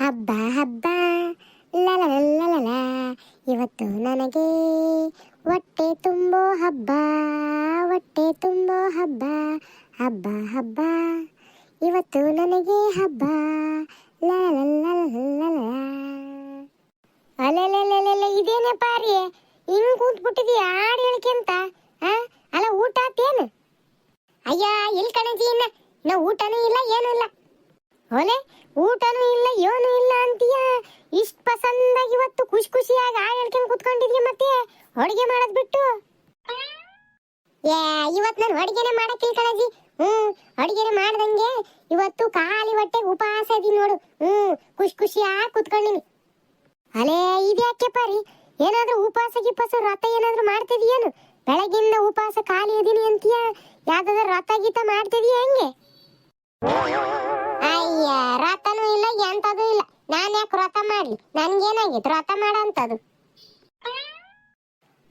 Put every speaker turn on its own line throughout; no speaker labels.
ಹಬ್ಬ ಹಬ್ಬ ಲಲಲಲಲಲ ಇವತ್ತು ನನಗೆ ಹೊಟ್ಟೆ ತುಂಬೋ ಹಬ್ಬ ಹೊಟ್ಟೆ ತುಂಬೋ ಹಬ್ಬ ಹಬ್ಬ ಹಬ್ಬ ಇವತ್ತು ನನಗೆ ಹಬ್ಬ ಲಲಲಲಲಲ ಅಲೆಲೆಲೆಲೆಲೆ ಇದೇನೆ ಪಾರಿ ಹಿಂಗ್ ಕೂತ್ಬಿಟ್ಟಿದೀಯ ಹಾಡು ಹೇಳ್ಕೆಂತ ಅಲ್ಲ ಊಟ ಆತೇನು ಅಯ್ಯ ಎಲ್ಲಿ ಕಣಜಿ ಇನ್ನ ನಾವು ಊಟನೂ ಇಲ್ಲ ಏನೂ ಇಲ್ಲ ಒಲೆ ಊಟನೂ ಇಲ್ಲ, ಏನೂ ಇಲ್ಲ ಅಂತೀಯ? ಇಷ್ಟ್ ಪಸಂದಾಗಿ ಇವತ್ತು ಖುಷಿ ಖುಷಿಯಾಗಿ ಆ ಹೇಳ್ಕೊಂಡ್ ಕುತ್ಕೊಂಡಿದ್ಯ ಮತ್ತೆ? ಅಡುಗೆ ಮಾಡೋದ್ ಬಿಟ್ಟು? ಏ ಇವತ್ತು ನಾನು ಅಡುಗೆನೆ ಮಾಡಕ್ಕಿಲ್ಲ ಕಣಜಿ. ಹ್ಮ್, ಅಡುಗೆನೆ ಮಾಡ್ದಂಗೆ ಇವತ್ತು ಖಾಲಿ ಹೊಟ್ಟೆಗೆ ಉಪವಾಸ ಇದೀನಿ ನೋಡು. ಹ್ಮ್, ಖುಷಿ ಖುಷಿಯಾಗಿ ಕೂತ್ಕೊಂಡಿನಿ. ಅಲೇ, ಇದ್ಯಾಕೆ ಪರಿ? ಏನಾದ್ರೂ ಉಪವಾಸ ಗಿಪಾಸ ರಥ ಏನಾದ್ರೂ ಮಾಡ್ತಿದೀಯೇನು? ಬೆಳಗಿಂದ ಉಪವಾಸ ಖಾಲಿ ಇದೀನಿ ಅಂತೀಯ? ಯಾವ್ದಾದ್ರು ರಥ ಗೀತ ಮಾಡ್ತಿದೀಯ ಹೆಂಗೆ? ಅಯ್ಯ, ರಥನೂ ಇಲ್ಲ ಎಂತದೂ ಇಲ್ಲ. ನಾನು ಯಾಕೆ ವ್ರತ ಮಾಡ್ಲಿ? ನನ್ಗೇನಾಗಿತ್ತು ವ್ರತ ಮಾಡಂತದು.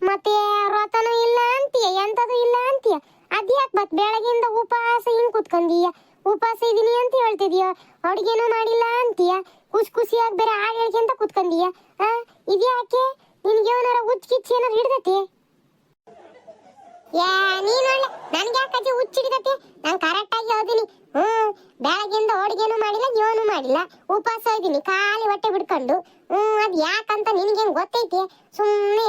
ಮತ್ತೆ ವ್ರತನೂ ಇಲ್ಲ ಅಂತೀಯ? ಎಂತದೂ ಇಲ್ಲ ಅಂತೀಯ? ಅದ್ಯಾಕ್ ಮತ್ ಬೆಳಗಿಂದ ಉಪವಾಸ ಹಿಂಗ್ ಕುತ್ಕೊಂಡೀಯ ಉಪವಾಸ ಇದೀನಿ ಅಂತ ಹೇಳ್ತಿದೀಯ? ಅಡುಗೆನೂ ಮಾಡಿಲ್ಲ ಅಂತೀಯ? ಖುಷಿ ಖುಷಿಯಾಗಿ ಬೇರೆ ಹಾಡು ಹೇಳ್ಕೊಂತ ಕುತ್ಕೊಂಡೀಯ ಆ? ಇದ್ಯಾಕೆ? ನಿನ್ಗೆ ಏನಾರ ಹುಚ್ಚ ಕಿಚ್ಚ ಏನಾರು ಹಿಡ್ದತಿ? ಯಾ, ನೀನ್ ಒಳ್ಳೆ ನನ್ಗೆ ಯಾಕಜ್ಜಿ ಹುಚ್ಚಿಡಿದತಿ ನಾನು ಕರೆಕ್ಟ್ ಆಗಿ ಓದಿನಿ ಹ್ಮ್ ಬೆಳಗಿಂದ ಅಡ್ಗೆನೂ ಮಾಡಿಲ್ಲ ಯೋನು ಮಾಡಿಲ್ಲ. ಉಪವಾಸ ಇದ್ದೀನಿ, ಖಾಲಿ ಹೊಟ್ಟೆ ಬಿಡ್ಕೊಂಡು. ಹ್ಮ್, ಅದ್ ಯಾಕಂತ ಹೆಂಗ್ ಗೊತ್ತೈತಿ? ಸುಮ್ಮನೆ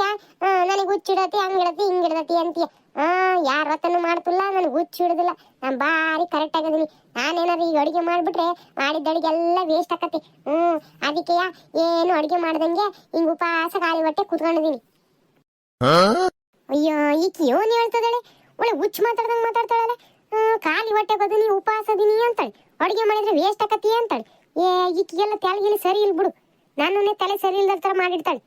ನನಗೆ ಹುಚ್ಚಿಡತಿ, ಹಂಗಿಡತಿ, ಹಿಂಗಿಡತಿ ಅಂತೀಯ. ಹಾ ಯಾರ ಹೊತ್ತನು ಮಾಡ್ತಿಲ್ಲ, ನನಗೆ ಹುಚ್ಚು ಹಿಡಿದಿಲ್ಲ ನಾನು ಬಾರಿ ಕರೆಕ್ಟ್ ಆಗಿದ್ದೀನಿ ನಾನೇನಾದ್ರು ಈಗ ಅಡುಗೆ ಮಾಡಿಬಿಟ್ರೆ ಮಾಡಿದ ಅಡುಗೆ ಎಲ್ಲ ವೇಸ್ಟ್ ಆಕತಿ. ಹ್ಮ್, ಅದಕ್ಕೆ ಏನು ಅಡುಗೆ ಮಾಡ್ದಂಗೆ ಹಿಂಗ್ ಉಪವಾಸ ಖಾಲಿ ಹೊಟ್ಟೆ ಕೂತ್ಕೊಂಡಿದ್ದೀನಿ. ಅಯ್ಯೋ, ಈಕಿ ಯೋನ್ ಹೇಳ್ತದಾಳೆ? ಒಳ್ಳೆ ಹುಚ್ಚು ಮಾತಾಡ್ದಂಗೆ ಮಾತಾಡ್ತಾಳೆ ಖಾಲಿ ಹೊಟ್ಟೆ ಬದನಿ ಉಪವಾಸ ಅದೀನಿ ಅಂತಾಳೆ. ಅಡುಗೆ ಮಾಡಿದ್ರೆ ವೇಸ್ಟ್ ಆಕತಿ ಅಂತಾಳೆ. ಏ, ಈಕಿಗೆಲ್ಲ ತೆಳಗಿಲಿ ಸರಿ ಇಲ್ಲ ಬಿಡು. ನನ್ನನ್ನೇ ತಲೆ ಸರಿ ಇಲ್ದ ಥರ ಮಾಡಿರ್ತಾಳೆ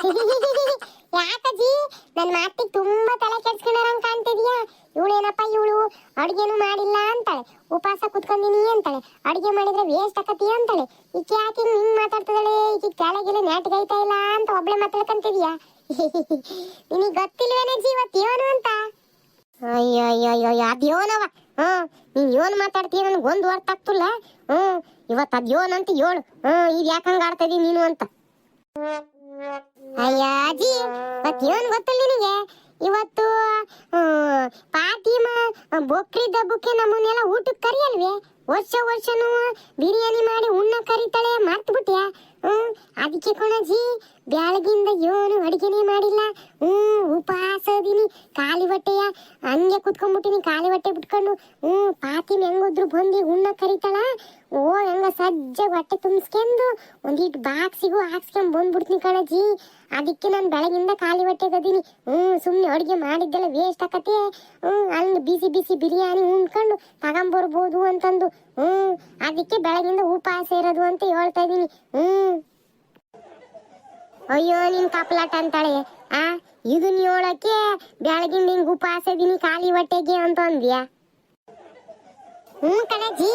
ಯಾಕಜಿ ನನ್ನ ಮಾತಿಗೆ ತುಂಬಾ ತಲೆ ಕೆಡ್ಸ್ಕೊಂಡಾರಂಗ್ ಕಾಣ್ತಿದ್ಯಾ? ಇವಳೇನಪ್ಪ ಇವಳು? ಅಡುಗೆನೂ ಮಾಡಿಲ್ಲ ಅಂತಾಳೆ. ಉಪವಾಸ ಕುತ್ಕೊಂಡಿನಿ ಅಂತಾಳೆ. ಅಡುಗೆ ಮಾಡಿದ್ರೆ ವೇಸ್ಟ್ ಆಕತಿ ಅಂತಾಳೆ. ಈಕೆ ಯಾಕೆ ಹಿಂಗ್ ಮಾತಾಡ್ತಿದ್ದಾಳೆ ಈಕೆ ಕೆಳಗಿಲ್ಲ ನೆಟ್ಗೈತಾ ಇಲ್ಲ ಅಂತ ಒಬ್ಳೆ ಮಾತಾಡ್ಕಂತಿದ್ಯಾ? ನಿನಗೆ ಗೊತ್ತಿಲ್ವೇನೆ ಜೀವ ದೇವನು ಅಂತ? ಅಯ್ಯೋ ಅಯ್ಯೋ ಅಯ್ಯೋ ಅದ್ ದೇವನವ ನೀನ್ ಯೋನ್ ಮಾತಾಡ್ತೀಯ ನನಗೆ ಒಂದು ಅರ್ಥ ಆಗ್ತಿಲ್ಲ ಹ್ಮ್ ಇವತ್ತು ಅದ್ ಯೋನ್ ಅಂತ ಏಳು. ಹ್ಮ್ ಇದು ಯಾಕಂಗ ಇದೀನಿ ನೀನು ಅಂತ. ಅಯ್ಯ, ಅಜ್ಜಿ ಮತ್ ಯೋನ್ ಗೊತ್ತಿಲ್ಲ ನಿನಗೆ? ಇವತ್ತು ಪಾತಿಮ, ಬೊಕ್ರಿ ದಬ್ಬಕ್ಕೆ ನಮ್ಮನ್ನೆಲ್ಲ ಊಟಕ್ಕೆ ಕರಿಯಲ್ವೇ? ವರ್ಷ ವರ್ಷನೂ ಬಿರಿಯಾನಿ ಮಾಡಿ ಉಣ್ಣ ಕರಿತಾಳೆ, ಮರ್ತು ಬಿಟ್ಯಾ? ಹ್ಮ್ ಅದಕ್ಕೆ ಕಣಜಿ, ಬ್ಯಾಳಗಿಂದ ಏನು ಅಡಿಗೆನೇ ಮಾಡಿಲ್ಲ. ಹ್ಮ್ ಉಪವಾಸ ಅದೀನಿ ಖಾಲಿ ಹೊಟ್ಟೆಯ ಹಂಗೆ ಕುತ್ಕೊಂಡ್ಬಿಟ್ಟಿನಿ ಖಾಲಿ ಹೊಟ್ಟೆ ಬಿಟ್ಕೊಂಡು. ಹ್ಮ್ ಪಾತಿ ಹೆಂಗೋದ್ರು ಬಂದು ಉಣ್ಣ ಕರಿತಾಳ. ಓ ಹೆಂಗ ಸಜ್ಜ ಹೊಟ್ಟೆ ತುಂಬಿಸ್ಕೊಂಡು ಒಂದಿಟ್ಟು ಬಾಕ್ಸಿಗೂ ಹಾಕ್ಸ್ಕೊಂಡ್ ಬಂದ್ಬಿಡ್ತೀನಿ ಕಣಜಿ. ಅದಕ್ಕೆ ನಾನು ಬೆಳಗಿಂದ ಖಾಲಿ ಹೊಟ್ಟೆಗದೀನಿ ಹ್ಞೂ ಸುಮ್ಮನೆ ಅಡುಗೆ ಮಾಡಿದ್ದೆಲ್ಲ ವೇಸ್ಟ್ ಆಕತೆ. ಹ್ಞೂ ಅಲ್ಲಿ ಬಿಸಿ ಬಿಸಿ ಬಿರಿಯಾನಿ ಉಂಡ್ಕೊಂಡು ತಗೊಂಬರ್ಬೋದು ಅಂತಂದು. ಹ್ಞೂ, ಅದಕ್ಕೆ ಬೆಳಗಿಂದ ಉಪವಾಸ ಇರೋದು ಅಂತ ಹೇಳ್ತಾ ಇದ್ದೀನಿ ಹ್ಞೂ. ಅಯ್ಯೋ, ನಿನ್ ಕಪ್ಲಾಟ ಅಂತಾಳೆ. ಆ ಇದನ್ನ ಹೇಳಕ್ಕೆ ಬೆಳಗಿಂದ ಹಿಂಗೆ ಉಪವಾಸ ಇದೀನಿ, ಖಾಲಿ ಹೊಟ್ಟೆಗೆ ಅಂತ ಅಂದ್ಯಾ ಹ್ಞೂ ಕಣಜ್ಜಿ.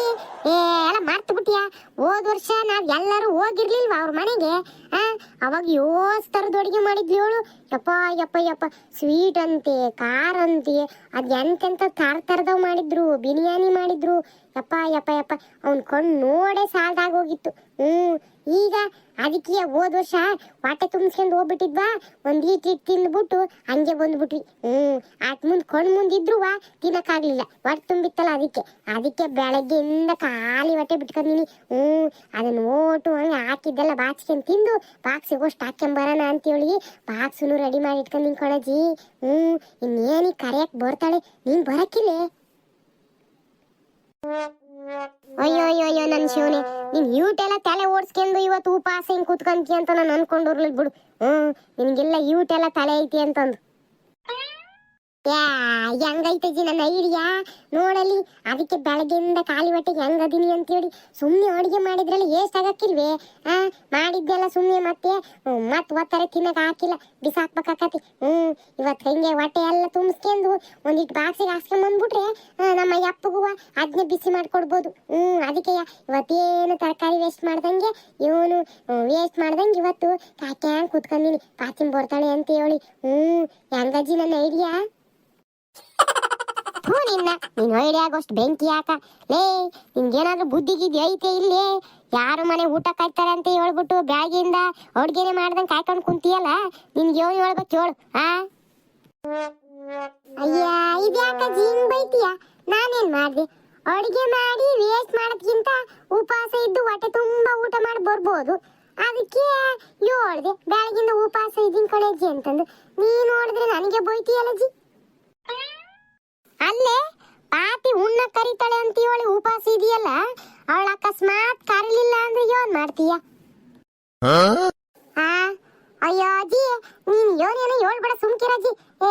ಏ, ಎಲ್ಲ ಮರ್ತು ಬಿಟ್ಟಿಯಾ? ಹೋದ್ ವರ್ಷ ನಾವು ಎಲ್ಲರೂ ಹೋಗಿರ್ಲಿಲ್ವ ಅವ್ರ ಮನೆಗೆ? ಆ, ಅವಾಗ ಯೋಸ್ ಥರದ ಅಡುಗೆ ಮಾಡಿದ್ಲು ಹೇಳು ಯಪ್ಪ ಯಪ್ಪ ಯಪ್ಪ. ಸ್ವೀಟ್ ಅಂತೆ, ಖಾರ ಅಂತೆ. ಅದ್ ಎಂತೆಂತ ಥರ ಥರದವ್ ಮಾಡಿದ್ರು, ಬಿರಿಯಾನಿ ಮಾಡಿದ್ರು. ಯಪ್ಪ ಯಪ್ಪ ಯಪ್ಪ. ಅವ್ನ್ ಕಣ್ಣು ನೋಡೇ ಸಾಲ್ದಾಗ ಹೋಗಿತ್ತು. ಹ್ಮ್ ಈಗ ಅದಕ್ಕೆ ಹೋದ್ ವರ್ಷ ಹೊಟ್ಟೆ ತುಂಬಿಸ್ಕೊಂಡು ಹೋಗ್ಬಿಟ್ಟಿದ್ವಾ? ಒಂದ್ ಈಟ್ ತಿಂದ್ಬಿಟ್ಟು ಹಂಗೆ ಬಂದ್ಬಿಟ್ವಿ. ಹ್ಮ್ ಆಟ ಮುಂದ್ ಕಣ್ ಮುಂದಿದ್ರು ತಿನ್ನಕ್ಕಾಗ್ಲಿಲ್ಲ. ಹೊಟ್ಟೆ ತುಂಬಿತ್ತಲ್ಲ ಅದಕ್ಕೆ. ಅದಕ್ಕೆ ಬೆಳಗ್ಗೆಯಿಂದ ಖಾಲಿ ಹೊಟ್ಟೆ ಬಿಟ್ಕೊಂಡಿನಿ. ಹ್ಞೂ ಅದನ್ನ ಓಟು ಹಂಗೆ ಹಾಕಿದ್ದೆಲ್ಲ ಬಾಚ್ಕೊಂಡ್ ತಿಂದು ಬಾಕ್ಸ್ ಬರೋಣ ಹಾಕ್ಕೊಂಬರೋಣ ಅಂತೇಳಿ ಬಾಕ್ಸನ್ನು ರೆಡಿ ಮಾಡಿ ಇಟ್ಕೊಂಡಿನಿ ಕಣಜಿ. ಹ್ಞೂ, ಇನ್ನೇನಿಗೆ ಕರೆಯಕ್ ಬರ್ತಾಳೆ. ನೀನು ಬರಕ್ಕಿಲ್ಲೇ ಅಯ್ಯೋ ಅಯ್ಯೋ ಅಯ್ಯೋ, ನನ್ ಶಿವನೇ. ನೀನ್ ಎಲ್ಲ ತಲೆ ಓಡಿಸ್ಕೊಂಡು ಇವತ್ತು ಉಪವಾಸ ಹಿಂಗ್ ಕುತ್ಕೊಂತೀಯ ಅಂತ ನಾನು ಅನ್ಕೊಂಡಿರ್ಲಿಲ್ಲ ಬಿಡು. ಹ್ಮ್, ನಿನ್ಗೆಲ್ಲ ಯೂಟೆಲ್ಲ ತಲೆ ಐತಿ ಅಂತಂದು. ಯಾ ಹೆಂಗೈತೆ ಜಿ ನನ್ನ ಐಡಿಯಾ? ನೋಡಲಿ, ಅದಕ್ಕೆ ಬೆಳಗ್ಗೆಯಿಂದ ಖಾಲಿ ಹೊಟ್ಟೆಗೆ ಅಂತ ಹೇಳಿ ಸುಮ್ಮನೆ ಅಡುಗೆ ಮಾಡಿದ್ರಲ್ಲಿ ಏಸ್ಟ್ ಆಗಕ್ಕಿಲ್ವೇ? ಆ ಮಾಡಿದ್ದೆಲ್ಲ ಸುಮ್ಮನೆ ಮತ್ತೆ? ಮತ್ತೆ ಒತ್ತಾರೆ ತಿನ್ನಕ್ ಹಾಕಿಲ್ಲ, ಬಿಸಾಕ್ಬೇಕಾಕತಿ. ಹ್ಮ್ ಇವತ್ತು ಹೆಂಗೆ ಹೊಟ್ಟೆ ಎಲ್ಲ ತುಂಬಿಸ್ಕೊಂಡು ಒಂದಿಟ್ಟು ಬಾಕ್ಸಿಗೆ ಹಾಸ್ಕೊಂಬಂದ್ಬಿಟ್ರೆ ನಮ್ಮ ಯಪ್ಪಗೂ ಅದ್ನ ಬಿಸಿ ಮಾಡ್ಕೊಡ್ಬೋದು. ಹ್ಮ್ ಅದಕ್ಕೆ ಇವತ್ತೇನು ತರಕಾರಿ ವೇಸ್ಟ್ ಮಾಡ್ದಂಗೆ, ಇವನು ವೇಸ್ಟ್ ಮಾಡ್ದಂಗೆ ಇವತ್ತು ಕಾಕ್ಯಾಂಗ್ ಕೂತ್ಕೊಂಡಿನಿ ಪಾತಿನ ಬರ್ತಾಳೆ ಅಂತ ಹೇಳಿ. ಹ್ಮ್ ಹೆಂಗಜ್ಜಿ ನನ್ನ ಐಡಿಯಾ? ಹ್ಞೂ ನಿನ್ನ ನೀನ್ ಐಡಿಯಾ ಆಗೋಷ್ಟು ಬೆಂಕಿ ಹಾಕ. ಲೇ, ನಿನ್ಗೇನಾದ್ರೂ ಬುದ್ಧಿ ಗಿದ್ದಿ ಐತೆ ಇಲ್ಲೇ? ಯಾರು ಮನೆ ಊಟ ಕಾಯ್ತಾರೆ ಅಂತ ಹೇಳ್ಬಿಟ್ಟು ಬ್ಯಾಗಿಂದ ಅಡ್ಗೆನೆ ಮಾಡ್ದಂಗೆ ಕಾಯ್ಕೊಂಡು ಕುಂತಿಯಲ್ಲ? ನಿನ್ಗೆ ಏನು ಹೇಳ್ಬೇಕು ಹೇಳು ಆ? ಅಯ್ಯ, ಇದ್ಯಾಕ ಜೀನ್ ಬೈತೀಯ? ನಾನೇನ್ ಮಾಡ್ದೆ? ಅಡಿಗೆ ಮಾಡಿ ವೇಸ್ಟ್ ಮಾಡೋದ್ಕಿಂತ ಉಪವಾಸ ಇದ್ದು ಹೊಟ್ಟೆ ತುಂಬಾ ಊಟ ಮಾಡಿ ಬರ್ಬೋದು. ಅದಕ್ಕೆ ಹೇಳ್ದೆ ಬೆಳಗಿಂದ ಉಪವಾಸ ಇದ್ದೀನಿ ಕಣಜ್ಜಿ ಅಂತಂದು. ನೀನು ನೋಡಿದ್ರೆ ನನಗೆ ಬೈತೀಯಲ್ಲ ಜಿ? ಅಲ್ಲೇ ಪಾತಿ ಉಣ್ಣ ಕರಿತಾಳೆ ಅಂತ ಇವಳು ಉಪವಾಸ ಇದೆಯಲ್ಲ ಅವಳ ಅಕಸ್ಮಾತ್ ಕರಿಲಿಲ್ಲ ಅಂದ್ರೆ ಯೋನ್ ಮಾಡ್ತೀಯ? ಅಯ್ಯೋ ಅಜ್ಜಿ ನೀನ್ ಏನೇನೋ ಹೇಳ್ಬೇಡ ಸುಮ್ಕಿರಜ್ಜಿ ಏ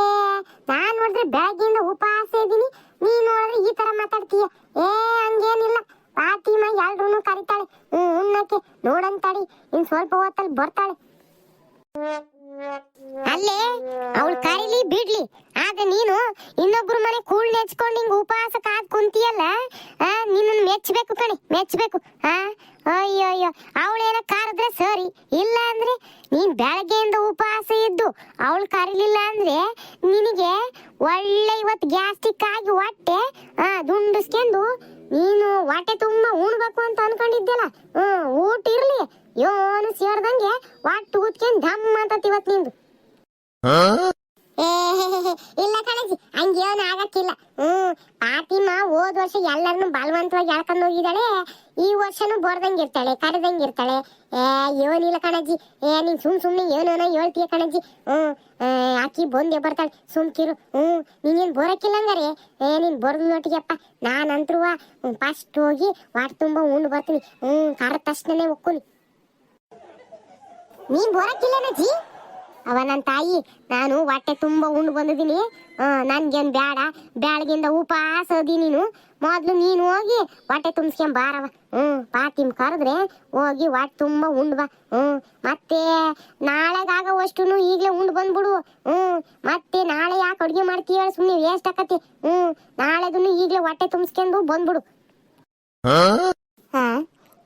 ನಾನ್ ನೋಡಿದ್ರೆ ಬೆಳಗ್ಗೆಯಿಂದ ಉಪವಾಸ ಇದ್ದೀನಿ ನೀನ್ ನೋಡಿದ್ರೆ ಈ ತರ ಮಾತಾಡ್ತೀಯ. ಏ ಹಂಗೇನಿಲ್ಲ. ಫಾತಿಮಾ ಎಲ್ರೂ ಕರಿತಾಳೆ. ಹ್ಮ್ ಉಣ್ಣಕ್ಕೆ ನೋಡಂತಾಡಿ ಇನ್ ಸ್ವಲ್ಪ ಹೊತ್ತಲ್ಲಿ ಬರ್ತಾಳೆ. ಅಲ್ಲೇ, ಅವಳು ಕರೀಲಿ ಬಿಡ್ಲಿ. ಆಗ ನೀನು ಇನ್ನೊಬ್ರು ಮನೆ ಕೂಳ್ ನೆಚ್ಕೊಂಡು ಹಿಂಗ್ ಉಪವಾಸ ಕಾದ್ ಕುಂತಿಯಲ್ಲ, ಆ ನಿನ್ನನ್ ಮೆಚ್ಚಬೇಕು ಕಣಿ ಮೆಚ್ಚಬೇಕು ಅಯ್ಯೋ ಅಯ್ಯೋ, ಅವಳೇನ ಕಾರದ್ರೆ ಸರಿ. ಇಲ್ಲ ಅಂದ್ರೆ ನೀನ್ ಬೆಳಗ್ಗೆಯಿಂದ ಉಪವಾಸ ಇದ್ದು ಅವಳು ಕರೀಲಿಲ್ಲ ಅಂದ್ರೆ ನಿನಗೆ ಒಳ್ಳೆ ಇವತ್ತು ಗ್ಯಾಸ್ಟಿಕ್ ಆಗಿ ಹೊಟ್ಟೆ ದುಂಡಿಸ್ಕೊಂಡು ನೀನು ಹೊಟ್ಟೆ ತುಂಬಾ ಉಣ್ಬೇಕು ಅಂತ ಅನ್ಕೊಂಡಿದ್ದೆಲ್ಲ. ಹ್ಮ್, ಊಟ ಇರ್ಲಿ. ಯೋನು ಸೇರ್ದಂಗೆ ವಾಟ್ ಊದ್ಕೊಂಡು ಧಮ್ ಅಂತ ಇವತ್ ನಿಂದು. ಇಲ್ಲ ಕಣಜಿ ಹಂಗೇನು ಆಗಕ್ಕಿಲ್ಲ. ಹ್ಮ್, ಪಾತಿಮಾ ಹೋದ್ ವರ್ಷ ಎಲ್ಲರನ್ನು ಬಲವಂತವಾಗಿ ಎಳ್ಕೊಂಡು ಹೋಗಿದ್ದಾಳೆ. ಈ ವರ್ಷನೂ ಕರ್ದಂಗ ಇರ್ತಾಳೆ. ಏ, ಏನಿಲ್ಲ ಕಣಜ್ಜಿ ಏ, ನೀನ್ ಸುಮ್ ಸುಮ್ನೆ ಏನೋ ಹೇಳ್ತೀಯ ಕಣಜ್ಜಿ ಹ್ಮ್ ಆಕಿ ಬಂದೇ ಬರ್ತಾಳೆ ಸುಮ್ಕಿರು ಹ್ಮ್, ನೀನೇನ್ ಬರಕ್ಕಿಲ್ಲ ಹಂಗಾರೆ? ಏ, ನೀನ್ ಬರ್ದು ನೋಟಿಗೆಪ್ಪ ನಾನಂತ್ರುವ ಫಸ್ಟ್ ಹೋಗಿ ವಾಟ್ ತುಂಬಾ ಉಂಡು ಬರ್ತೀನಿ. ಹ್ಮ್, ಕರೆದ ತಕ್ಷಣನೇ ಒಕ್ಕುನಿ ನೀನ್ ಬರಕ್ಕಿಲ್ಲನಜ್ಜಿ ಅವ ನನ್ನ ತಾಯಿ ನಾನು ಹೊಟ್ಟೆ ತುಂಬಾ ಉಂಡು ಬಂದಿದ್ದೀನಿ. ನನ್ಗೇನು ಬೇಡ ಬ್ಯಾಳಗಿಂದ ಉಪವಾಸ ಅದಿ ನೀನು. ಮೊದ್ಲು ನೀನು ಹೋಗಿ ಹೊಟ್ಟೆ ತುಂಬಿಸ್ಕೊಂಡ್ ಬಾರವ ಹ್ಮ್ ಪಾತಿಮ್ ಕರೆದ್ರೆ ಹೋಗಿ ಹೊಟ್ಟೆ ತುಂಬಾ ಉಂಡು ಬಾ. ಹ್ಮ್ ಮತ್ತೆ ನಾಳೆಗಾಗೋವಷ್ಟು ಈಗಲೇ ಉಂಡು ಬಂದ್ಬಿಡು. ಹ್ಮ್ ಮತ್ತೆ ನಾಳೆ ಯಾಕೆ ಅಡುಗೆ ಮಾಡ್ತೀಯ ಸುಮ್ಮನೆ ವೇಸ್ಟ್ ಆಕತಿ ಹ್ಮ್ ನಾಳೆದನ್ನು ಈಗಲೇ ಹೊಟ್ಟೆ ತುಂಬಿಸ್ಕೊಂಡು ಬಂದ್ಬಿಡು. ಹಾ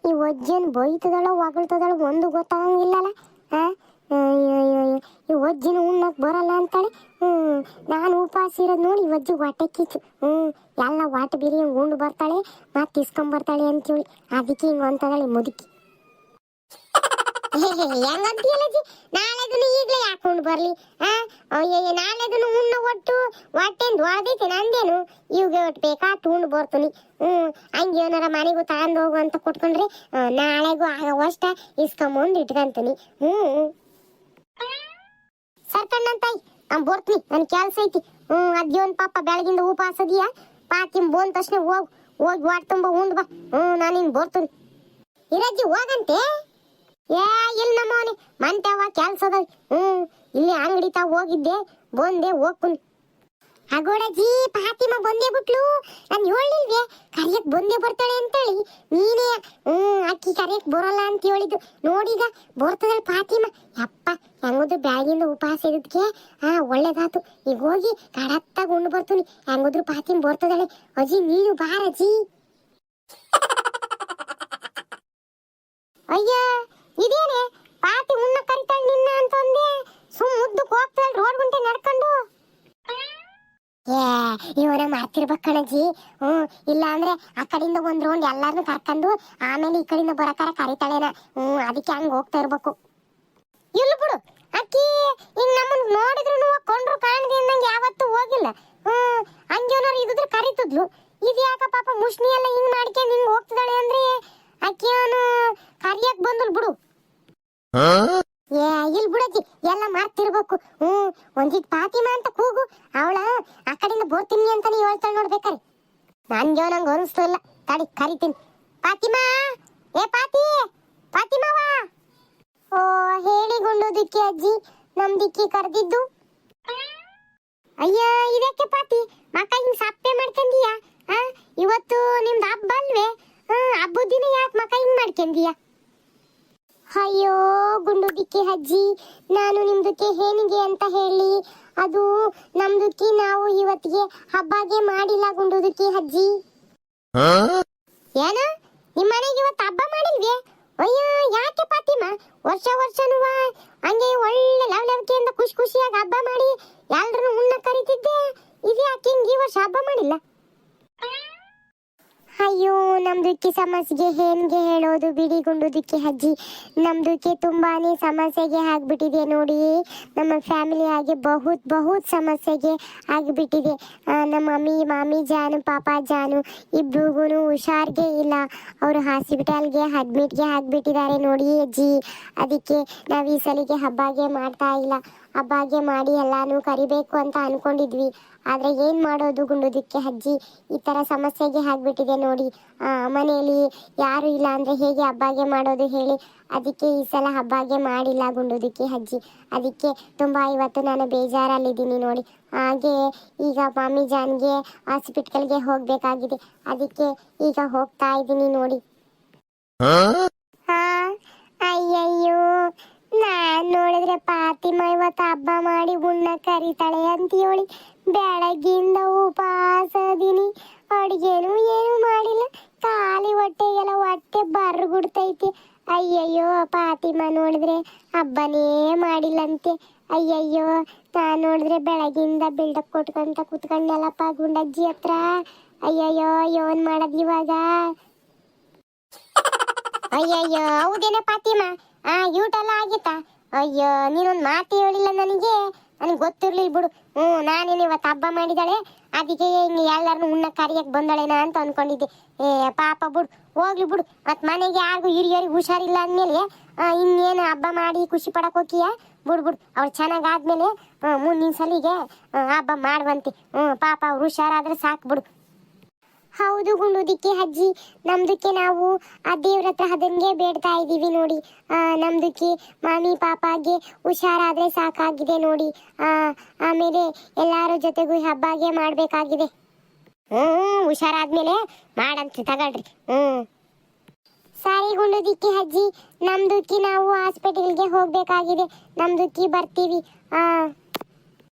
ಈ ಒಜ್ಜನ್ ಬೈತದಳ ಒಗಳ್ತದಳ ಒಂದು ಗೊತ್ತಾಗಂಗಿಲ್ಲಲ್ಲ. ಹಾ. ಈ ಒಜ್ಜಿನ ಉಣ್ಣಕ್ ಬರಲ್ಲ ಅಂತಾಳೆ? ಹ್ಮ್, ನಾನು ಉಪವಾಸ ಇರೋದು ನೋಡಿ ಒಜ್ಜು ಹೊಟ್ಟೆ ಕಿಚ್ಚು ಹ್ಮ್, ಎಲ್ಲ ವಾಟ ಬಿರಿ ಉಂಡು ಬರ್ತಾಳೆ, ಮತ್ತೆ ಇಸ್ಕೊಂಡ್ ಬರ್ತಾಳೆ ಅಂತೇಳಿ. ಅದಕ್ಕೆ ಹಿಂಗ ಅಂತದಾಳೆ ಮುದುಕಿ. ಹೆಂಗಂತೀಯಲ್ಲ ಜಿ ನಾಳೆದನ್ನು ಈಗಲೇ ಯಾಕೊಂಡು ಬರ್ಲಿ? ಆ? ಅಯ್ಯಯ್ಯ ಉಣ್ಣ ಒಟ್ಟು. ಹೊಟ್ಟೆಂದು ಹೊಡೆದೈತೆ ನಂದೇನು? ಇವ್ಗೆ ಬೇಕಾ? ಉಂಡು ಬರ್ತೀನಿ ಹ್ಮ್, ಹಂಗೆ ಏನಾರ ಮನೆಗೂ ತಗೊಂಡು ಹೋಗು ಅಂತ ಕೊಟ್ಕೊಂಡ್ರಿ. ನಾಳೆಗೂ ಆಗೋವಷ್ಟ ಇಸ್ಕೊಂಬಂದು ಇಟ್ಕೊಂತೀನಿ. ಹ್ಮ್. ಸರ್ಕಣ್ಣಂತಾಯಿ ನಾನು ಬರ್ತೀನಿ ನನ್ನ ಕೆಲಸ ಐತಿ. ಹ್ಮ್ ಅದ್ಯೋನ್ ಪಾಪ ಬೆಳಗಿಂದ ಉಪವಾಸ ಅದೀಯ? ಪಾತಿಮ್ ಬಂದ ತಕ್ಷಣ ಹೋಗ್. ಹೋಗಿ ವಾಟ್ ತುಂಬ ಉಂಡ್ ಬಾ. ಹ್ಮ್, ನಾನು ಇನ್ ಬರ್ತೀನಿ ಇರಜ್ಜಿ, ಹೋಗಂತೆ. ಏ ಇಲ್ಲ ನಮ್ಮವನಿ. ಮಂತ್ಯವ ಕೆಲಸದ ಹ್ಮ್, ಇಲ್ಲಿ ಅಂಗಡಿ ತಾ ಹೋಗಿದ್ದೆ. ಬಂದೆ ಹೋಗ್ತೀನಿ ಅಗೋಡಜ್ಜಿ ಫಾತಿಮಾ ಬಂದೇ ಬಿಟ್ಲು. ನಾನು ಹೇಳಿಲ್ವೇ ಕರಿಯಕ್ ಬಂದೇ ಬರ್ತಾಳೆ ಅಂತೇಳಿ ನೀನೇ, ಹ್ಮ್, ಅಕ್ಕಿ ಕರಿಯಕ್ ಬರಲ್ಲ ಅಂತ ಹೇಳಿದ್ದು. ನೋಡಿದ ಬರ್ತದಲ್ಲ ಫಾತಿಮಾ ಯಪ್ಪ, ಹೆಂಗದು ಬೆಳಗಿಂದ ಉಪವಾಸ ಇದ್ದಕ್ಕೆ ಆ, ಒಳ್ಳೇದಾತು. ಈಗ ಹೋಗಿ ಕಡತ್ತಾಗ ಉಂಡು ಬರ್ತೀನಿ. ಹೆಂಗದ್ರು ಫಾತಿಮಾ ಬರ್ತದಳೆ. ಅಜ್ಜಿ ನೀನು ಬಾರಜ್ಜಿ ಅಯ್ಯ, ಇದೇನೆ? ಪಾತಿ ಉಣ್ಣ ಕರಿತಾಳೆ ನಿನ್ನ ಅಂತಂದೆ ಸುಮ್ಮ ಉದ್ದಕ್ಕೆ ಹೋಗ್ತಾಳೆ ರೋಡ್ ಗುಂಟೆ ನಡ್ಕೊಂಡು. ಏ ಇವನ ಮಾಡ್ತಿರ್ಬೇಕು ಕಣಜಿ ಹ್ಮ್ ಇಲ್ಲ ಅಂದ್ರೆ ಆ ಕಡೆಯಿಂದ ಒಂದು ರೌಂಡ್ ಎಲ್ಲಾರನು ಕರ್ಕೊಂಡು ಆಮೇಲೆ ಈ ಕಡೆಯಿಂದ ಬರಕಾರ ಕರಿತಾಳೇನ. ಹ್ಮ್ ಅದಕ್ಕೆ ಹಂಗೆ ಹೋಗ್ತಾ ಇರ್ಬೇಕು. ಇಲ್ಲ ಬಿಡು. ಅಕ್ಕಿ, ಹಿಂಗ್ ನಮ್ಮನ್ನು ನೋಡಿದ್ರು ಕೊಂಡ್ರು ಕಾಣದಿ ಅಂದಂಗೆ ಯಾವತ್ತೂ ಹೋಗಿಲ್ಲ. ಹ್ಮ್ ಹಂಗೇನಾರು ಇದ್ರ ಕರಿತಿದ್ಲು. ಇದು ಯಾಕ ಪಾಪ ಮುಷ್ಣಿ ಎಲ್ಲ ಹಿಂಗ್ ಮಾಡ್ಕೊಂಡು ಹಿಂಗ್ ಹೋಗ್ತಿದ್ದಾಳೆ ಅಂದ್ರೆ ಅಕ್ಕಿ ಅವನು ಕರಿಯಕ್ ಬಂದಲ್ ಬಿಡು. ಏ, ಇಲ್ ಬಿಡಜ್ಜಿ ಎಲ್ಲ ಮಾಡ್ತಿರ್ಬೇಕು ಹ್ಮ್ ಒಂದಿಟ್ ಪಾತಿಮಾ ಅಂತ ಕೂಗು. ಅವಳ, ಆ ಕಡೆಯಿಂದ ಬರ್ತೀನಿ ಅಂತಾನೆ ಹೇಳ್ತಾಳೆ ನೋಡ್ಬೇಕಾರೆ ನನ್ಗೆ ನಂಗೆ ಅನಿಸ್ತು ಇಲ್ಲ. ತಡಿ, ಕರಿತೀನಿ. ಪಾತಿಮಾ ಏ ಪಾತಿ ಪಾತಿಮಾವ ಓ, ಹೇಳಿ ಗುಂಡುದಿಕ್ಕಿ ಅಜ್ಜಿ, ನಮ್ ದಿಕ್ಕಿ ಕರೆದಿದ್ದು. ಅಯ್ಯ ಇದಕ್ಕೆ ಪಾತಿ ಮಕ್ಕ ಹಿಂಗ್ ಸಪ್ಪೆ ಮಾಡ್ಕೊಂಡಿಯಾ ಇವತ್ತು ನಿಮ್ದು ಹಬ್ಬ ಅಲ್ವೇ? ಹಬ್ಬದ ದಿನ ಯಾಕೆ ಮಕ್ಕ ಹಿಂಗ್ ಮಾಡ್ಕೊಂಡೀಯಾ ಅಯ್ಯೋ ಗುಂಡುದಿಕ್ಕಿ ಅಜ್ಜಿ ನಾನು ನಿಮ್ದಕ್ಕೆ ಹೇನಿಗೆ ಅಂತ ಹೇಳಿ. ಅದು ನಮ್ದಕ್ಕೆ ನಾವು ಇವತ್ತಿಗೆ ಹಬ್ಬಗೆ ಮಾಡಿಲ್ಲ ಗುಂಡುದಿಕ್ಕಿ ಅಜ್ಜಿ. ಏನ? ನಿಮ್ಮ ಮನೆಗೆ ಇವತ್ತು ಹಬ್ಬ ಮಾಡಿಲ್ವೇ? ಅಯ್ಯೋ ಯಾಕೆ ಪಾತಿಮ ವರ್ಷ ವರ್ಷನುವ ಹಂಗೆ ಒಳ್ಳೆ ಲವಲವಿಕೆಯಿಂದ ಖುಷಿ ಖುಷಿಯಾಗಿ ಹಬ್ಬ ಮಾಡಿ ಎಲ್ರನ್ನು ಉಣ್ಣ ಕರಿತಿದ್ದೆ. ಇದು ಯಾಕೆ ಹಿಂಗೆ ಈ ವರ್ಷ ಹಬ್ಬ ಮಾಡಿಲ್ಲ? ಅಯ್ಯೋ ನಮ್ದಕ್ಕೆ ಸಮಸ್ಯೆಗೆ ಏನ್ಗೆ ಹೇಳೋದು, ಬಿಡಿ ಗುಂಡುದಕ್ಕೆ ಅಜ್ಜಿ. ನಮ್ದಕ್ಕೆ ತುಂಬಾನೇ ಸಮಸ್ಯೆಗೆ ಆಗ್ಬಿಟ್ಟಿದೆ ನೋಡಿ. ನಮ್ಮ ಫ್ಯಾಮಿಲಿ ಹಾಗೆ ಬಹುತ್ ಬಹುತ್ ಸಮಸ್ಯೆಗೆ ಆಗಿಬಿಟ್ಟಿದೆ. ನಮ್ಮ ಮಮ್ಮಿ, ಮಾಮಿ ಜಾನು, ಪಾಪ ಜಾನು ಇಬ್ರಿಗೂ ಹುಷಾರ್ಗೆ ಇಲ್ಲ. ಅವರು ಹಾಸ್ಪಿಟಲ್ಗೆ ಅಡ್ಮಿಟ್ಗೆ ಆಗಿಬಿಟ್ಟಿದ್ದಾರೆ ನೋಡಿ ಅಜ್ಜಿ. ಅದಕ್ಕೆ ನಾವು ಈ ಸಲಿಗೆ ಹಬ್ಬಗೆ ಮಾಡ್ತಾ ಇಲ್ಲ. ಹಬ್ಬಗೆ ಮಾಡಿ ಎಲ್ಲಾನು ಕರಿಬೇಕು ಅಂತ ಅನ್ಕೊಂಡಿದ್ವಿ. ಆದ್ರೆ ಏನ್ ಮಾಡೋದು ಗುಂಡುದಿಕ್ಕೆ ಅಜ್ಜಿ? ಈ ತರ ಸಮಸ್ಯೆಗೆ ಆಗ್ಬಿಟ್ಟಿದೆ ನೋಡಿ. ಆ, ಮನೆಯಲ್ಲಿ ಯಾರು ಇಲ್ಲ ಅಂದ್ರೆ ಹೇಗೆ ಹಬ್ಬಾಗೆ ಮಾಡೋದು ಹೇಳಿ? ಅದಕ್ಕೆ ಈ ಸಲ ಹಬ್ಬಾಗೆ ಮಾಡಿಲ್ಲ ಗುಂಡುದಿಕ್ಕೆ ಅಜ್ಜಿ. ಅದಕ್ಕೆ ತುಂಬಾ ಇವತ್ತು ನಾನು ಬೇಜಾರಲ್ಲಿದ್ದೀನಿ ನೋಡಿ. ಹಾಗೆ ಈಗ ಮಾಮಿ ಜಾನ್ಗೆ ಹಾಸ್ಪಿಟಲ್ಗೆ ಹೋಗ್ಬೇಕಾಗಿದೆ. ಅದಕ್ಕೆ ಈಗ ಹೋಗ್ತಾ ಇದ್ದೀನಿ ನೋಡಿ ಹಾ ಅಯ್ಯಯ್ಯೋ ನಾನ್ ನೋಡಿದ್ರೆ ಪಾತಿಮ ಇವತ್ತು ಹಬ್ಬ ಮಾಡಿ ಉಣ್ಣ ಕರಿತಾಳೆ ಅಂತ ಹೇಳಿ ಬೆಳಗ್ಗಿಂದ ಉಪವಾಸ ಅಡುಗೆನೂ ಅಡಿಗೆನು ಏನು ಮಾಡಿಲ್ಲ. ಖಾಲಿ ಹೊಟ್ಟೆಗೆಲ್ಲ ಹೊಟ್ಟೆ ಬರ್ಗುಡ್ತೈತೆ. ಅಯ್ಯಯ್ಯೋ, ಪಾತಿಮ ನೋಡಿದ್ರೆ ಹಬ್ಬನೇ ಮಾಡಿಲ್ಲಂತೆ. ಅಯ್ಯಯ್ಯೋ ನಾ ನೋಡಿದ್ರೆ ಬೆಳಗಿಂದ ಬಿಲ್ಡಪ್ ಕೊಟ್ಕೊಂತ ಕುತ್ಕೊಂಡಲ್ಲಪ್ಪ ಗುಂಡಜ್ಜಿ ಹತ್ರ. ಅಯ್ಯಯ್ಯೋ, ಏನ್ ಮಾಡದ್ ಇವಾಗ? ಅಯ್ಯಯ್ಯೋ, ಹೌದೇನ ಪಾತಿಮ? ಆ ಯೂಟೆಲ್ಲ ಆಗಿತ್ತಾ? ಅಯ್ಯೋ, ನೀನೊಂದು ಮಾತು ಹೇಳಿಲ್ಲ ನನಗೆ? ನನಗೆ ಗೊತ್ತಿರ್ಲಿಲ್ಲ ಬಿಡು. ಹ್ಞೂ ನಾನೇನು ಇವತ್ತು ಹಬ್ಬ ಮಾಡಿದಾಳೆ? ಅದಕ್ಕೆ ಹಿಂಗೆ ಎಲ್ಲರನ್ನು ಉಣ್ಣ ಕರಿಯಕ್ಕೆ ಬಂದಳೇನ ಅಂತ ಅನ್ಕೊಂಡಿದ್ದೆ. ಏ, ಪಾಪ ಬಿಡು. ಹೋಗ್ಲಿ ಬಿಡು. ಮತ್ ಮನೆಗೆ ಯಾರಿಗೂ ಹಿರಿಯರಿಗೆ ಹುಷಾರಿಲ್ಲ ಅಂದಮೇಲೆ ಇನ್ನೇನು ಹಬ್ಬ ಮಾಡಿ ಖುಷಿ ಪಡಕ್ಕೆ ಹೋಗಿಯ ಬಿಡು ಬಿಡು. ಅವ್ರು ಚೆನ್ನಾಗಾದ್ಮೇಲೆ ಮುಂದಿನ ಸಲಿಗೆ ಹಬ್ಬ ಮಾಡುವಂತೆ. ಹ್ಞೂ ಪಾಪ ಅವ್ರು ಹುಷಾರಾದ್ರೆ ಸಾಕು ಬಿಡು. ಹೌದು ಗುಂಡುದಿಕ್ಕೆ ಅಜ್ಜಿ. ನಮ್ದಕ್ಕೆ ನಾವು ಆ ದೇವ್ರ ಹತ್ರ ಅದನ್ಗೆ ಬೇಡ್ತಾ ಇದ್ದೀವಿ ನೋಡಿ. ನಮ್ದಕ್ಕೆ ಮಾಮಿ ಪಾಪಾಗೆ ಹುಷಾರಾದ್ರೆ ಸಾಕಾಗಿದೆ ನೋಡಿ. ಆ, ಆಮೇಲೆ ಎಲ್ಲಾರ ಜೊತೆಗೂ ಹಬ್ಬಗೆ ಮಾಡ್ಬೇಕಾಗಿದೆ. ಹ್ಮ್ ಹುಷಾರಾದ್ಮೇಲೆ ಮಾಡಂತ ತಗೊಳ್ರಿ. ಹ್ಮ್. ಸಾರಿ ಗುಂಡುದಿಕ್ಕಿ ಅಜ್ಜಿ. ನಮ್ದುಕ್ಕಿ ನಾವು ಹಾಸ್ಪಿಟಲ್ಗೆ ಹೋಗ್ಬೇಕಾಗಿದೆ. ನಮ್ದುಕ್ಕಿ ಬರ್ತೀವಿ. ಆ.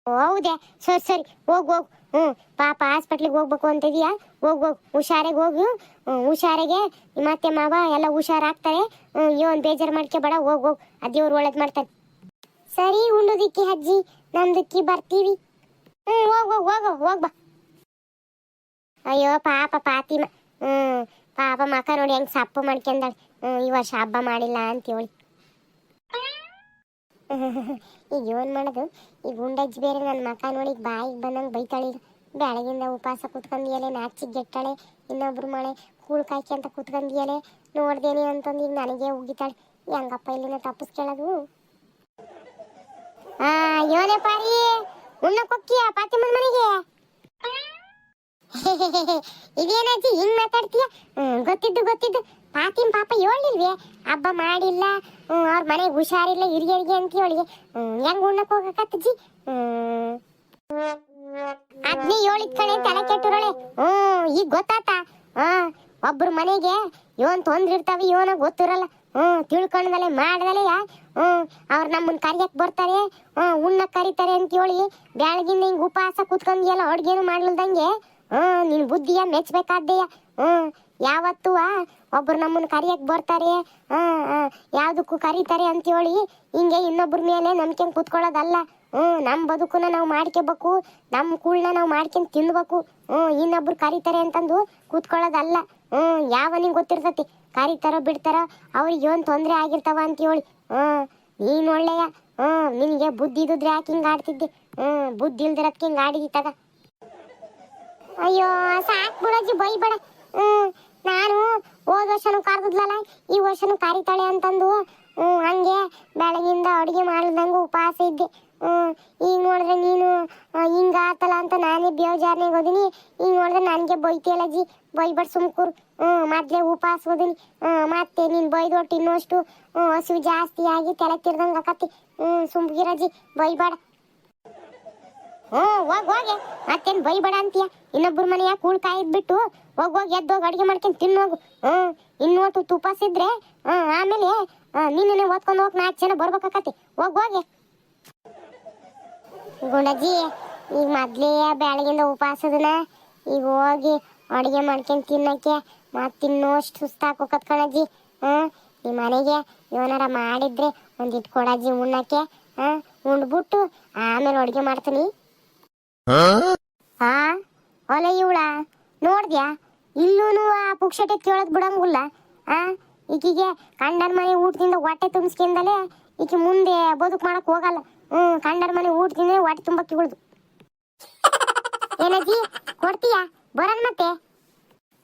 ಹೌದೇ. ಸರಿ ಸರಿ. ಹೋಗ್ ಹೋಗ್. ಹ್ಮ್ ಪಾಪ ಹಾಸ್ಪಿಟ್ಲಿಗೆ ಹೋಗ್ಬೇಕು ಅಂತಿದ್ಯಾ? ಹೋಗ್ ಹೋಗ್, ಹುಷಾರಾಗಿ ಹೋಗು. ಹುಷಾರಾಗೆ. ಮತ್ತೆ ಮಾವ ಎಲ್ಲ ಹುಷಾರಾಗ್ತಾರೆ. ಇವನ್ ಬೇಜಾರು ಮಾಡ್ಕೊಬೇಡ ಹೋಗ್ ಹೋಗ್. ಅದೇವ್ರು ಒಳ್ಳೇದು ಮಾಡ್ತಾರೆ. ಸರಿ, ಉಣ್ಣೋದಿಕ್ಕಿ ಅಜ್ಜಿ. ನಮ್ದಕ್ಕಿ ಬರ್ತೀವಿ. ಹ್ಮ್, ಹೋಗ್ ಹೋಗ್, ಹೋಗು, ಹೋಗ್ ಬಾ. ಅಯ್ಯೋ, ಪಾಪ ಪಾತಿಮ. ಹ್ಮ್, ಪಾಪ ಮಕ ನೋಡಿ ಹೆಂಗ್ ಸಪ್ಪ ಮಾಡ್ಕೊಂಡಾಳೆ. ಹ್ಞೂ ಈ ವರ್ಷ ಹಬ್ಬ ಮಾಡಿಲ್ಲ ಅಂತೇಳಿ. ಈಗ ಏನ್ ಮಾಡೋದು? ಈ ಗುಂಡಜ್ಜಿ ಬೇರೆ ನನ್ನ ಮಕ ನೋಡಿ ಬಾಯಿಗೆ ಬಂದಂಗೆ ಬೈತಾಳೆ ಬೆಳಗಿಂದ ಉಪವಾಸ ಕುತ್ಕೊಂಡಿಯಲೆ ನಾಚಿ ಗೆಟ್ಟಳೆ ಇನ್ನೊಬ್ರು ಮಳೆ ಕೂಳ್ ಅಂತ ಕುತ್ಕೊಂಡಿಯಲೆ ನೋಡ್ದೇನೆ ಅಂತಂದು ಈಗ ನನಗೆ ಉಗಿತಾಳೆ. ಹೆಂಗಪ್ಪ ಇಲ್ಲಿನ ತಪ್ಪಿಸ್ಕೊಳ್ಳೋದು ಆ ಯೋನೆ ಪಾರಿ ಪಾತಿ ಪಾತಿಮನ್ ಮನೆಗೆ? ಇದೇನಾಜಿ ಹಿಂಗ್ ಮಾತಾಡ್ತೀಯ? ಗೊತ್ತಿದ್ದು ಗೊತ್ತಿದ್ದು. ಪಾತಿಮ್ ಪಾಪ ಹೇಳಿಲ್ವೇ ಹಬ್ಬ ಮಾಡಿಲ್ಲ ಅವ್ರ ಮನೆಗೆ ಹುಷಾರಿಲ್ಲ, ಹಿರಿಯರಿಗೆ ಅಂತ ಹೇಳಿಗೆ ಹೆಂಗ್ ಉಣ್ಣಕ್ ಹೋಗಕತ್ತಜ್ಜಿ ಅದ್ನೇ ಹೇಳಿದ್ ಕಣೆ, ತಲೆ ಕೆಟ್ಟಿರೋಳೆ. ಹ್ಮ್, ಈಗ ಗೊತ್ತಾತ? ಹಾ, ಒಬ್ರ ಮನೆಗೆ ಇವನ್ ತೊಂದ್ರೆ ಇರ್ತಾವ ಇವನ ಗೊತ್ತಿರಲ್ಲ. ಹ್ಮ್ ತಿಳ್ಕೊಂಡ್ದಲೆ ಮಾಡ್ದಲೆ ಹ್ಮ್, ಅವ್ರು ನಮ್ಮನ್ನ ಕರಿಯಕ್ ಬರ್ತಾರೆ, ಹ್ಮ್, ಉಣ್ಣ ಕರಿತಾರೆ ಅಂತ ಹೇಳಿ ಬೆಳಗಿಂದ ಹಿಂಗ್ ಉಪವಾಸ ಕುತ್ಕೊಂಡ್ಯಲ್ಲ ಅಡ್ಗೇನು ಮಾಡ್ಲಿಲ್ದಂಗೆ, ಹ್ಮ್, ನಿನ್ ಬುದ್ಧಿಯ ಮೆಚ್ಬೇಕಾದ್ದೆಯ. ಹ್ಮ್, ಯಾವತ್ತು ಒಬ್ರು ನಮ್ಮನ್ನ ಕರಿಯಕ್ ಬರ್ತಾರೆ ಯಾವ್ದಕ್ಕೂ ಕರೀತಾರೆ ಅಂತ ಹೇಳಿ ಹಿಂಗೆ ಇನ್ನೊಬ್ರ ಮೇಲೆ ನಂಬಿಕೆ ಕುತ್ಕೊಳ್ಳೋದಲ್ಲ. ಹ್ಮ್ ನಮ್ಮ ಬದುಕನ್ನ ನಾವು ಮಾಡ್ಕೋಬೇಕು ನಮ್ಮ ಕೂಳನ್ನ ನಾವು ಮಾಡ್ಕೊಂಡು ತಿನ್ಬೇಕು. ಹ್ಞೂ, ಇನ್ನೊಬ್ರು ಕರೀತಾರೆ ಅಂತಂದು ಕೂತ್ಕೊಳ್ಳೋದಲ್ಲ. ಹ್ಮ್ ಯಾವನಿಗೆ ಗೊತ್ತಿರ್ತತಿ? ಕರೀತಾರ ಬಿಡ್ತಾರೋ, ಅವ್ರಿಗೆ ಏನ್ ತೊಂದರೆ ಆಗಿರ್ತಾವ ಅಂತ ಹೇಳಿ. ಹ್ಮ್ ನೀನ್ ಒಳ್ಳೆಯ. ಹ್ಞೂ, ನಿನಗೆ ಬುದ್ಧಿ ಇದ್ದಿದ್ರೆ ಯಾಕೆ ಹಿಂಗೆ ಆಡ್ತಿದ್ದೆ? ಹ್ಞೂ, ಬುದ್ಧಿ ಇಲ್ದಿರಕ್ಕೆ ಹಿಂಗ್ ಆಡಿದಿ ಅಯ್ಯೋ, ಸಾಕ್ ಬಿಡಜ್ಜಿ, ಬೈಬೇಡ. ಹ್ಞೂ, ನಾನು ಹೋದ ವರ್ಷನೂ ಕರ್ದಿದ್ಲಲ್ಲ, ಈ ವರ್ಷನೂ ಕರಿತಾಳೆ ಅಂತಂದು. ಹ್ಞೂ, ಹಂಗೆ ಬೆಳಗಿಂದ ಅಡುಗೆ ಮಾಡಿದಂಗೆ ಉಪವಾಸ ಇದ್ದೆ. ಈಗ ನೋಡಿದ್ರೆ ನೀನು ಹಿಂಗ ಆತಲ್ಲ ಅಂತ ನಾನೇ ಬೇಜಾರ್ನಾಗ ಹೋದಿನಿ. ಈಗ ನೋಡಿದ್ರೆ ನನಗೆ ಬೈತಿಯಲ್ಲ ಜಿ ಬೈಬೇಡ ಸುಮ್ಕೂರು. ಹ್ಞೂ, ಮೊದ್ಲೇ ಉಪವಾಸ ಹೋದಿನಿ. ಮತ್ತೆ ನೀನು ಬೈದೊಟ್ಟು ಇನ್ನಷ್ಟು. ಹ್ಮ್ ಹಸಿವು ಜಾಸ್ತಿ ಆಗಿ ತಲೆ ತಿರ್ದಂಗೆ ಆಕತಿ. ಹ್ಮ್ ಜಿ ಬೈಬೇಡ. ಹ್ಞೂ, ಹೋಗಿ ಹೋಗಿ ಮತ್ತೇನು ಬೈಬೇಡ ಅಂತೀಯ? ಇನ್ನೊಬ್ರ ಮನೆಯ ಕೂಳ್ ಹೋಗಿ ಬಿಟ್ಟು ಹೋಗ್, ಹೋಗಿ, ಎದ್ದೋಗಿ ಅಡುಗೆ ಮಾಡ್ಕೊಂಡು ತಿನ್ನೋಗು. ಹ್ಞೂ ಇನ್ನೊಟ್ಟು ತುಪಾಸಿದ್ರೆ ಹ್ಞೂ, ಆಮೇಲೆ ನಿನ್ನೆ ಓದ್ಕೊಂಡು ಹೋಗಿ ನಾಲ್ಕು ಜನ ಬರ್ಬೇಕಾಕತಿ. ಹೋಗ್, ಹೋಗಿ ಗುಂಡಜ್ಜಿ ಈಗ ಮೊದ್ಲೇ ಬೆಳಗಿಂದ ಉಪವಾಸದನ ಈಗ ಹೋಗಿ ಅಡುಗೆ ಮಾಡ್ಕೊಂಡು ತಿನ್ನಕ್ಕೆ ಮತ್ತೆ ತಿನ್ನೋಷ್ಟು ಸುಸ್ತಾಕೋಕತ್ ಕಣಜ್ಜಿ. ಹ್ಞೂ ಈ ಮನೆಗೆ ಏನಾರ ಮಾಡಿದ್ರೆ ಒಂದಿಟ್ಟು ಕೊಡಜ್ಜಿ ಉಣ್ಣಕ್ಕೆ ಹಾ ಉಂಡ್ಬಿಟ್ಟು ಆಮೇಲೆ ಅಡುಗೆ ಮಾಡ್ತೀನಿ. ಹಾ? ಒಲೆ ಇವಳ ನೋಡ್ದ್ಯಾ? ಇಲ್ಲೂನು ಆ ಪುಕ್ಷಟೆ ಕೇಳೋದ್ ಬಿಡಂಗುಲ್ಲ. ಆ ಈಕಿಗೆ ಕಂಡನ್ ಮನೆ ಊಟದಿಂದ ಹೊಟ್ಟೆ ತುಂಬಿಸ್ಕೊಂಡಲೇ ಈಕೆ ಮುಂದೆ ಬದುಕು ಮಾಡಕ್ ಹೋಗಲ್ಲ. ಹ್ಮ್, ಕಂಡರ್ ಮನೆ ಊಟ ತಿಂದ್ರೆ ಹೊಟ್ಟೆ ತುಂಬ ಕಿಗುಳ್ದು ಏನಜ್ಜಿ ಕೊಡ್ತೀಯಾ? ಬರೋಣ ಮತ್ತೆ.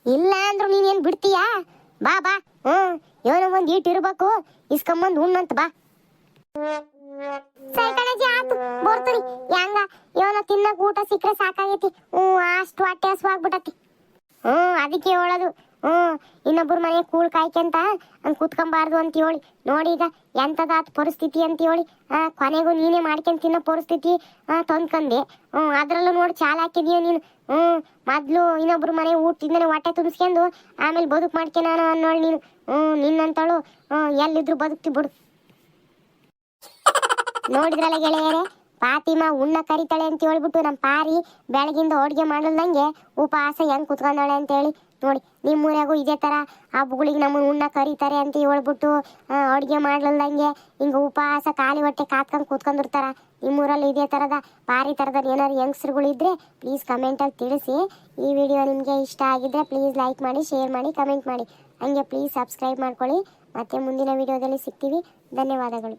ಇಲ್ಲ ಅಂದ್ರು ನೀನೇನ್ ಬಿಡ್ತೀಯಾ? ಬಾ ಬಾ. ಹ್ಮ್, ಏನೋ ಒಂದ್ ಈಟ್ ಇರ್ಬೇಕು. ಇಸ್ಕೊಂಬಂದ್ ಉಣ್ಣಂತ ಬಾ. ಸರಿ ಕಣಜ್ಜಿ ಆತು ಬರ್ತೀನಿ. ಹೆಂಗ? ಏನೋ ತಿನ್ನಕ್ ಊಟ ಸಿಕ್ಕರೆ ಸಾಕಾಗೈತಿ. ಹ್ಮ್, ಅಷ್ಟು ಹೊಟ್ಟೆ ಹಸುವಾಗ್ಬಿಟತಿ. ಹ್ಮ್, ಅದಕ್ಕೆ ಹೇಳೋದು. ಹ್ಮ್ ಇನ್ನೊಬ್ರ ಮನೆ ಕೂಳ್ ಕಾಯ್ಕೊಂತ ಹಂಗೆ ಕುತ್ಕೊಂಬಾರ್ದು ಅಂತ ಹೇಳಿ. ನೋಡಿ ಈಗ ಎಂತದಾತ್ ಪರಿಸ್ಥಿತಿ ಅಂತ ಹೇಳಿ. ಆ, ಕೊನೆಗೂ ನೀನೇ ಮಾಡ್ಕೊಂಡ್ ತಿನ್ನೋ ಪರಿಸ್ಥಿತಿ ತಂದ್ಕಂದೆ. ಹ್ಮ್, ಅದ್ರಲ್ಲೂ ನೋಡಿ ಚಾಲ ಹಾಕಿದೀಯ ನೀನು. ಹ್ಮ್, ಮೊದ್ಲು ಇನ್ನೊಬ್ರ ಮನೆ ಊಟ ತಿಂದನೆ ಹೊಟ್ಟೆ ತುಂಬಿಸ್ಕೊಂಡು ಆಮೇಲೆ ಬದುಕು ನಾನು ಅನ್ನೋಳು ನೀನು. ಹ್ಮ್, ನಿನ್ನಂತಳು, ಹ್ಮ್, ಎಲ್ಲಿದ್ರು ಬದುಕ್ತಿ ಬಿಡು. ನೋಡಿದ್ರಲ್ಲ ಗೆಳೆಯರೇ, ಪಾತಿಮಾ ಉಣ್ಣ ಕರಿತಾಳೆ ಅಂತ ಹೇಳ್ಬಿಟ್ಟು ನಮ್ಮ ಪಾರಿ ಬೆಳಗಿಂದ ಅಡುಗೆ ಮಾಡಲ್ದಂಗೆ ಉಪವಾಸ ಹೆಂಗ್ ಕುತ್ಕೊಂಡಾಳೆ ಅಂತ ಹೇಳಿ ನಿಮ್ಮ ಊರಾಗೂ ಇದೇ ಥರ ಹಬ್ಬಗಳಿಗೆ ನಮ್ಮನ್ನು ಉಣ್ಣ ಕರೀತಾರೆ ಅಂತ ಹೇಳ್ಬಿಟ್ಟು ಅಡುಗೆ ಮಾಡ್ಲಲ್ದಂಗೆ ಹಿಂಗೆ ಉಪವಾಸ ಖಾಲಿ ಹೊಟ್ಟೆ ಕಾತ್ಕೊಂಡು ಕೂತ್ಕೊಂಡಿರ್ತಾರ ನಿಮ್ಮೂರಲ್ಲಿ ಇದೇ ಥರದ ಭಾರಿ ಥರದ ಏನಾದ್ರು ಯಂಗ್ಸ್ರುಗಳು ಇದ್ದರೆ ಪ್ಲೀಸ್ ಕಮೆಂಟಲ್ಲಿ ತಿಳಿಸಿ. ಈ ವಿಡಿಯೋ ನಿಮಗೆ ಇಷ್ಟ ಆಗಿದ್ರೆ ಪ್ಲೀಸ್ ಲೈಕ್ ಮಾಡಿ ಶೇರ್ ಮಾಡಿ ಕಮೆಂಟ್ ಮಾಡಿ. ಹಂಗೆ ಪ್ಲೀಸ್ ಸಬ್ಸ್ಕ್ರೈಬ್ ಮಾಡ್ಕೊಳ್ಳಿ. ಮತ್ತೆ ಮುಂದಿನ ವಿಡಿಯೋದಲ್ಲಿ ಸಿಗ್ತೀವಿ. ಧನ್ಯವಾದಗಳು.